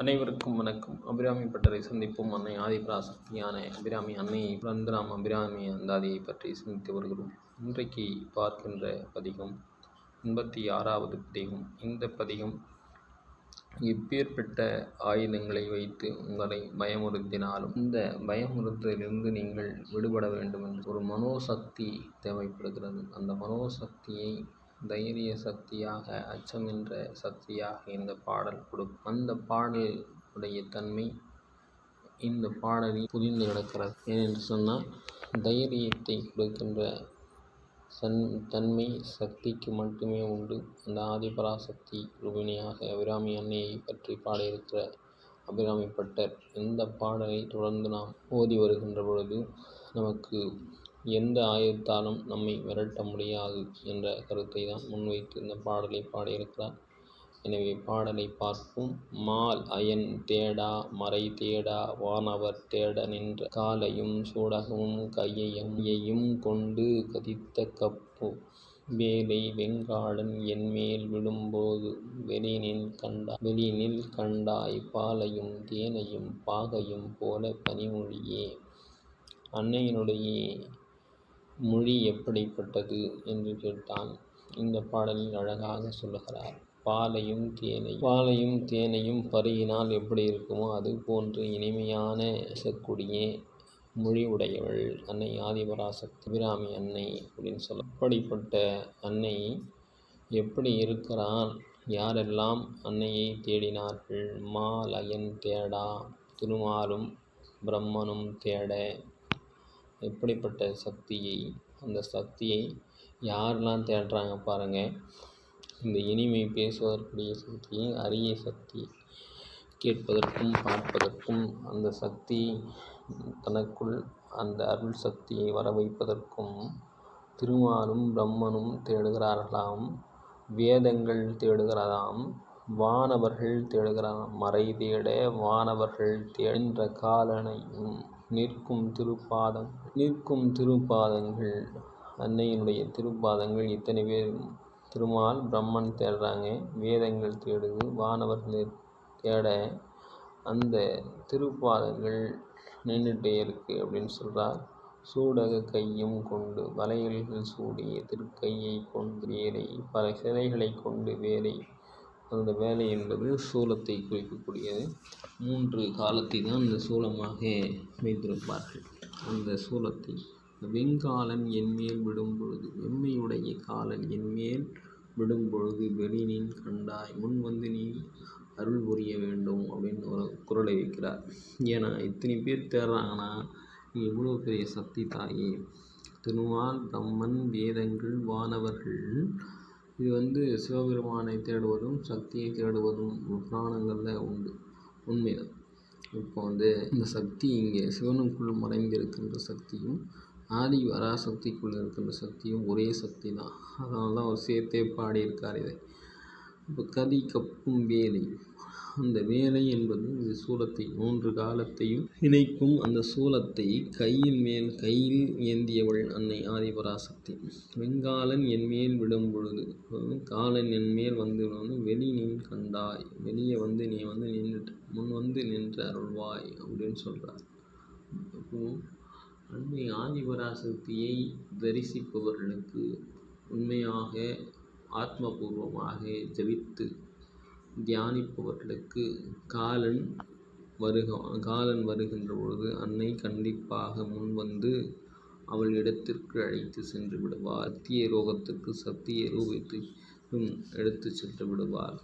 அனைவருக்கும் வணக்கம். அபிராமி பட்டரை சந்திப்போம். அன்னை ஆதிபராசக்தியான அபிராமி அன்னையை பிறந்து நாம் அபிராமி அந்தாதியை பற்றி சிந்தித்து வருகிறோம். இன்றைக்கு பார்க்கின்ற பதிகம் எண்பத்தி ஆறாவது பதிகம். இந்த பதிகம் எப்பேற்பட்ட ஆயுதங்களை வைத்து உங்களை பயமுறுத்தினாலும் இந்த பயமுறுத்தலிருந்து நீங்கள் விடுபட வேண்டும் என்று ஒரு மனோசக்தி தேவைப்படுகிறது. அந்த மனோசக்தியை தைரிய சக்தியாக அச்சம் என்ற சக்தியாக இந்த பாடல் கொடுக்கும் அந்த பாடலுடைய தன்மை இந்த பாடலில் புரிந்து கிடக்கிறது ஏனென்று சொன்னால் தைரியத்தை கொடுக்கின்ற சன் தன்மை சக்திக்கு மட்டுமே உண்டு. அந்த ஆதிபராசக்தி ரூபிணியாக அபிராமி அன்னையை பற்றி பாடியிருக்கிற அபிராமி பட்டர் இந்த பாடலை தொடர்ந்து நாம் ஓதி வருகின்ற பொழுது நமக்கு எந்த ஆயுதத்தாலும் நம்மை விரட்ட முடியாது என்ற கருத்தை தான் முன்வைத்து இந்த பாடலை பாடியிருக்கிறார். எனவே பாடலை பார்ப்போம். மால் அயன் தேடா மறை தேடா வானவர் தேட நின்ற காலையும் சூடகமும் கையையும் கொண்டு கதித்த கப்பு. வேலை வெங்காடன் என்மேல் விடும்போது வெளியினில் கண்டா வெளியினில் கண்டாய் பாலையும் தேனையும் பாகையும் போல பனிமொழியே. அன்னையினுடைய மொழி எப்படிப்பட்டது என்று கேட்டான். இந்த பாடலில் அழகாக சொல்லுகிறார் பாலையும் தேனையும் பாலையும் தேனையும் பருகினால் எப்படி இருக்குமோ அது போன்று இனிமையான இசக்கூடிய மொழி உடையவள் அன்னை ஆதிபராசக்தி அபிராமி அன்னை அப்படின்னு சொல்ல அப்படிப்பட்ட அன்னை எப்படி இருக்கிறான்? யாரெல்லாம் அன்னையை தேடினார்கள்? மாலயன் தேடா திருமாலும் பிரம்மனும் தேட எப்படிப்பட்ட சக்தியை அந்த சக்தியை யாரெல்லாம் தேடுறாங்க பாருங்கள் இந்த இனிமை பேசுவதற்குரிய சக்தி அரிய சக்தி கேட்பதற்கும் பார்ப்பதற்கும் அந்த சக்தி தனக்குள் அந்த அருள் சக்தியை வர வைப்பதற்கும் திருமாலும் பிரம்மனும் தேடுகிறார்களாம். வேதங்கள் தேடுகிறதாம் வானவர்கள் தேடுகிறாம் மறை தேட வானவர்கள் தேடுகின்ற காலனையும் நிற்கும் திருப்பாதம் நிற்கும் திருப்பாதங்கள். அன்னையினுடைய திருப்பாதங்கள் இத்தனை பேர். திருமால் பிரம்மன் தேடுறாங்க. வேதங்கள் தேடுது. வானவர்கள் தேட அந்த திருப்பாதங்கள் நின்றுட்டே இருக்கு அப்படின்னு சொல்கிறார் சூடக கையும் கொண்டு வளையல்கள் சூடிய திருக்கையை கொண்டு வேலை பல சிலைகளை கொண்டு வேலை அந்த வேலை என்பது சூலத்தை குறிக்கக்கூடியது. மூன்று காலத்தை தான் இந்த சூலமாக வைத்திருப்பார்கள் அந்த சூலத்தை வெங்காலன் என்மேல் விடும் பொழுது வெம்மையுடைய காலன் என்மேல் விடும் பொழுது வெளினின் கண்டாய் முன் வந்து நீ அருள் புரிய வேண்டும் அப்படின்னு ஒரு குரலை வைக்கிறார். ஏன்னா இத்தனை பேர் தேடுறாங்கன்னா நீ எவ்வளோ பெரிய சக்தி தாயே. திருவால் பிரம்மன் வேதங்கள் வானவர்கள் இது வந்து சிவபெருமானை தேடுவதும் சக்தியை தேடுவதும் புராணங்களில் உண்டு. உண்மைதான். இப்போ வந்து இந்த சக்தி இங்கே சிவனுக்குள் மறைந்திருக்கின்ற சக்தியும் ஆதி வராசக்திக்குள் இருக்கின்ற சக்தியும் ஒரே சக்தி தான் அதனால தான் அவர் சேர்த்தே பாடியிருக்கார் இதை. இப்போ கதி கப்பும் வேலை. அந்த வேலை என்பது இந்த சூலத்தை மூன்று காலத்தையும் இணைக்கும் அந்த சூலத்தை கையில் மேல் கையில் ஏந்தியவள் அன்னை ஆதிபராசக்தி. வெங்காலன் என் மேல் விடும் பொழுது காலன் என் மேல் வந்து வெளி நின் கண்டாய் வெளியே வந்து நீ வந்து நின்றுட்டு முன் வந்து நின்று அருள்வாய் அப்படின்னு சொல்கிறார் அப்போ அன்னை ஆதிபராசக்தியை தரிசிப்பவர்களுக்கு உண்மையாக ஆத்மபூர்வமாக ஜபித்து தியானிப்பவர்களுக்கு காலன் வருக காலன் வருகின்ற பொழுது அன்னை கண்டிப்பாக முன் வந்து அவள் இடத்திற்கு அழைத்து சென்று விடுவார் அத்திய ரோகத்திற்கு சத்திய ரூபத்தை எடுத்து சென்று விடுவார்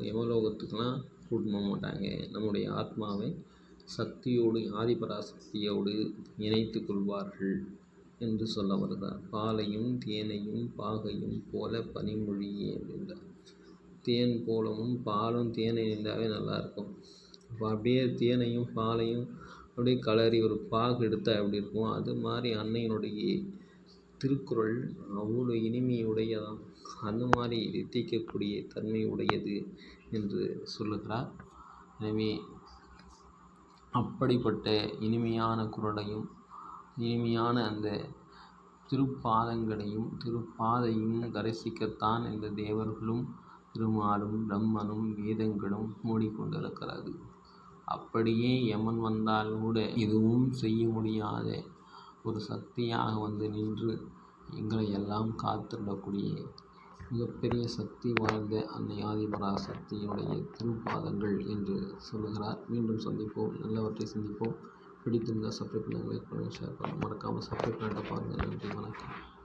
யமலோகத்துக்கெல்லாம் கூட்டு மாட்டாங்க. நம்முடைய ஆத்மாவை சக்தியோடு ஆதிபராசக்தியோடு இணைத்து கொள்வார்கள். என்று சொல்ல வருகிறார். பாலையும் தேனையும் பாகையும் போல பனிமொழியே அப்படின்றார் தேன் போலவும் பாலும் தேனை நின்றாவே நல்லாயிருக்கும் இப்போ அப்படியே தேனையும் பாலையும் அப்படியே கலரி ஒரு பாகு எடுத்தால் எப்படி இருக்கும் அது மாதிரி அன்னையினுடைய திருக்குறள் அவ்வளோ இனிமையுடையதான் அந்த மாதிரி எத்திக்கக்கூடிய தன்மை உடையது என்று சொல்லுகிறார். எனவே அப்படிப்பட்ட இனிமையான குரலையும் இனிமையான அந்த திருப்பாதங்களையும் திருப்பாதையும் தரிசிக்கத்தான் இந்த தேவர்களும் திருமாலும் பிரம்மனும் வேதங்களும் மூடிக்கொண்டிருக்கிறது. அப்படியே யமன் வந்தால் கூட எதுவும் செய்ய முடியாத ஒரு சக்தியாக வந்து நின்று எங்களை எல்லாம் காத்திடக்கூடிய மிகப்பெரிய சக்தி வாய்ந்த அன்னை ஆதிபராசக்தியினுடைய திருப்பாதங்கள் என்று சொல்லுகிறார். மீண்டும் சந்திப்போம். நல்லவற்றை சிந்திப்போம். பிடித்திருந்தால் சப்ஸ்கிரைப் பண்ணுங்கள் லைக் பண்ணுங்கள் ஷேர் பண்ணுங்கள் மறக்காமல் சப்ஸ்கிரைப் பண்ணிட்டு பாருங்கள் நன்றி வணக்கம்.